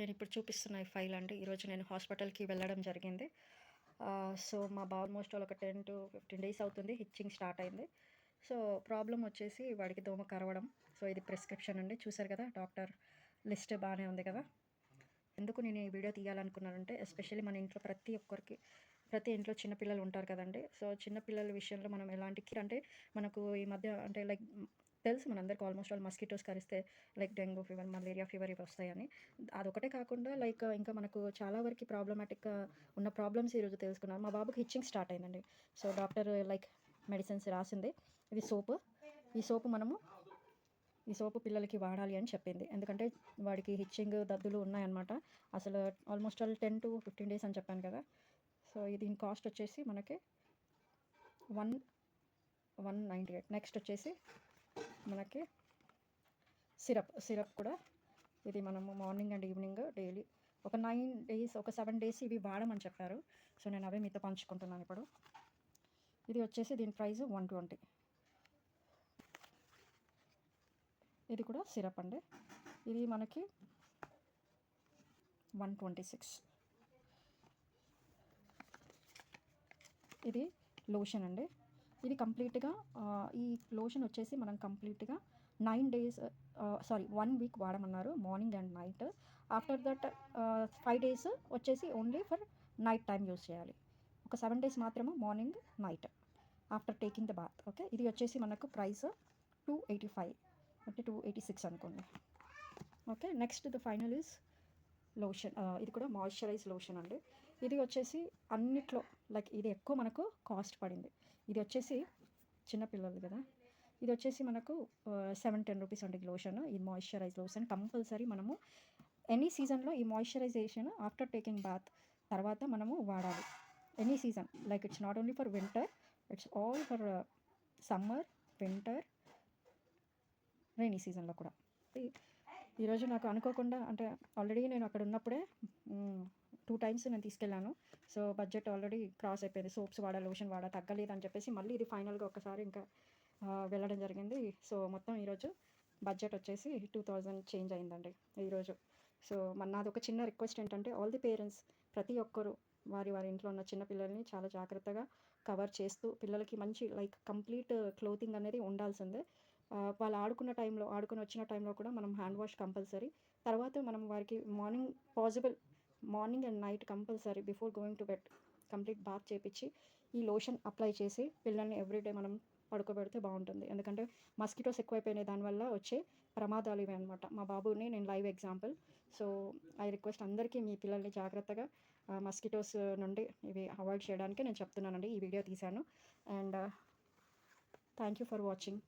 నేను ఇప్పుడు చూపిస్తున్న ఈ ఫైల్ అండి. ఈరోజు నేను హాస్పిటల్కి వెళ్ళడం జరిగింది. సో మా బాబు ఆల్మోస్ట్ ఒక టెన్ టు ఫిఫ్టీన్ డేస్ అవుతుంది. హిచ్చింగ్ స్టార్ట్ అయింది. సో ప్రాబ్లం వచ్చేసి వాడికి దోమ కరవడం. సో ఇది ప్రిస్క్రిప్షన్ అండి. చూసారు కదా డాక్టర్ లిస్ట్ బాగానే ఉంది కదా. ఎందుకు నేను ఈ వీడియో తీయాలనుకున్నానంటే ఎస్పెషల్లీ మన ఇంట్లో ప్రతి ఒక్కరికి ప్రతి ఇంట్లో చిన్నపిల్లలు ఉంటారు కదండి. సో చిన్నపిల్లల విషయంలో మనం ఎలాంటి అంటే మనకు ఈ మధ్య అంటే లైక్ తెలుసు మనందరికి almost all mosquitoes కరిస్తే like dengue fever malaria fever ఇవి వస్తాయని. అదొకటే కాకుండా లైక్ ఇంకా మనకు చాలా వరకు ప్రాబ్లమాటిక్గా ఉన్న ప్రాబ్లమ్స్ ఈరోజు తెలుసుకున్నాను మా బాబుకి హిచ్చింగ్ స్టార్ట్ అయిందండి. సో డాక్టర్ లైక్ మెడిసిన్స్ రాసింది. ఇది సోపు. ఈ సోపు మనము ఈ సోపు పిల్లలకి వాడాలి అని చెప్పింది. ఎందుకంటే వాడికి హిచ్చింగ్ దద్దులు ఉన్నాయన్నమాట. అసలు almost all ten to fifteen days అని చెప్పాను కదా. సో దీని కాస్ట్ వచ్చేసి మనకి one one ninety eight. Next వచ్చేసి మనకి సిరప్ సిరప్ కూడా. ఇది మనము మార్నింగ్ అండ్ ఈవినింగ్ డైలీ ఒక నైన్ డేస్ ఒక సెవెన్ డేస్ ఇవి వాడమని చెప్పారు. సో నేను అవే మీతో పంచుకుంటున్నాను ఇప్పుడు. ఇది వచ్చేసి దీని ప్రైస్ వన్ ట్వంటీ. ఇది కూడా సిరప్ అండి. ఇది మనకి వన్ ట్వంటీ సిక్స్. ఇది లోషన్ అండి. ఇది కంప్లీట్గా ఈ లోషన్ వచ్చేసి మనం కంప్లీట్గా nine days sorry one week వాడమన్నారు morning and night. After that five days వచ్చేసి only for night time use చేయాలి. ఒక సెవెన్ డేస్ మాత్రమే morning night after taking the bath okay? ఇది వచ్చేసి మనకు ప్రైస్ టూ ఎయిటీ ఫైవ్ అంటే టూ ఎయిటీ సిక్స్ అనుకోండి. Okay? Next the final is lotion ఇది కూడా మాయిశ్చరైజ్ లోషన్ అండి. ఇది వచ్చేసి అన్నిట్లో లైక్ ఇది ఎక్కువ మనకు కాస్ట్ పడింది. ఇది వచ్చేసి చిన్నపిల్లలు కదా. ఇది వచ్చేసి మనకు సెవెన్ టెన్ రూపీస్ అండి లోషన్ ఈ మాయిశ్చరైజ్ లోషన్ కంపల్సరీ మనము ఎనీ సీజన్లో ఈ మాయిశ్చరైజేషన్ ఆఫ్టర్ టేకింగ్ బాత్ తర్వాత మనము వాడాలి. Any season like it's not only for winter it's all for summer winter rainy సీజన్లో కూడా. ఈరోజు నాకు అనుకోకుండా అంటే ఆల్రెడీ నేను అక్కడ ఉన్నప్పుడే టూ టైమ్స్ నేను తీసుకెళ్ళాను. సో బడ్జెట్ ఆల్రెడీ క్రాస్ అయిపోయింది. సోప్స్ వాడా లోషన్ వాడా తగ్గలేదు అని చెప్పేసి మళ్ళీ ఇది ఫైనల్గా ఒకసారి ఇంకా వెళ్ళడం జరిగింది. సో మొత్తం ఈరోజు బడ్జెట్ వచ్చేసి టూ థౌజండ్ చేంజ్ అయిందండి ఈరోజు సో మన నాది ఒక చిన్న రిక్వెస్ట్ ఏంటంటే ఆల్ ది పేరెంట్స్ ప్రతి ఒక్కరు వారి వారి ఇంట్లో ఉన్న చిన్న పిల్లల్ని చాలా జాగ్రత్తగా కవర్ చేస్తూ పిల్లలకి మంచి లైక్ కంప్లీట్ క్లోతింగ్ అనేది ఉండాల్సిందే. వాళ్ళు ఆడుకున్న టైంలో ఆడుకుని వచ్చిన టైంలో కూడా మనం హ్యాండ్ వాష్ కంపల్సరీ తర్వాత మనం వారికి morning possible morning and night compulsory before going to bed complete bath చేపించి ఈ లోషన్ అప్లై చేసి పిల్లల్ని ఎవ్రీడే మనం పడుకోబెడితే బాగుంటుంది. ఎందుకంటే మస్కిటోస్ ఎక్కువైపోయినాయి దానివల్ల వచ్చే ప్రమాదాలు ఇవి అనమాట మా బాబుని నేను live example so I request అందరికీ మీ పిల్లల్ని జాగ్రత్తగా మస్కిటోస్ నుండి ఇవి అవాయిడ్ చేయడానికి నేను చెప్తున్నానండి. ఈ వీడియో తీశాను. And thank you for watching